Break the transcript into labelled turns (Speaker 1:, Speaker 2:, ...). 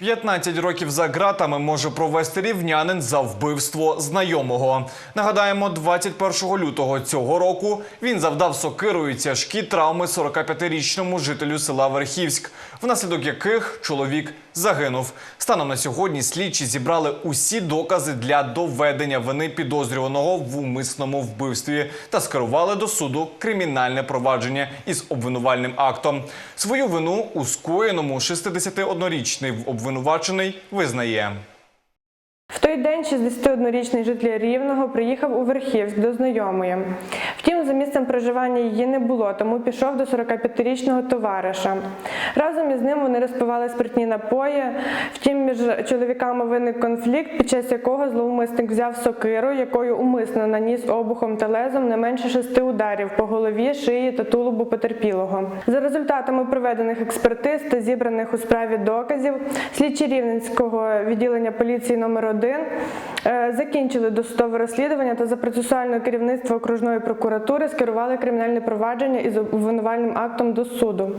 Speaker 1: 15 років за ґратами може провести рівнянин за вбивство знайомого. Нагадаємо, 21 лютого цього року він завдав сокирою тяжкі травми 45-річному жителю села Верхівськ, внаслідок яких чоловік загинув. Станом на сьогодні слідчі зібрали усі докази для доведення вини підозрюваного в умисному вбивстві та скерували до суду кримінальне провадження із обвинувальним актом. Свою вину у скоєному 61-річний обвинувачений визнає.
Speaker 2: В той день 61-річний житель Рівного приїхав у Верхівськ до знайомої. Втім, за місцем проживання її не було, тому пішов до 45-річного товариша. Разом із ним вони розпивали спиртні напої. Втім, між чоловіками виник конфлікт, під час якого зловмисник взяв сокиру, якою умисно наніс обухом та лезом не менше шести ударів по голові, шиї та тулубу потерпілого. За результатами проведених експертиз та зібраних у справі доказів, слідчі Рівненського відділення поліції номер 1 е, закінчили досудове розслідування та за процесуальне керівництво окружної прокуратури скерували кримінальне провадження із обвинувальним актом до суду.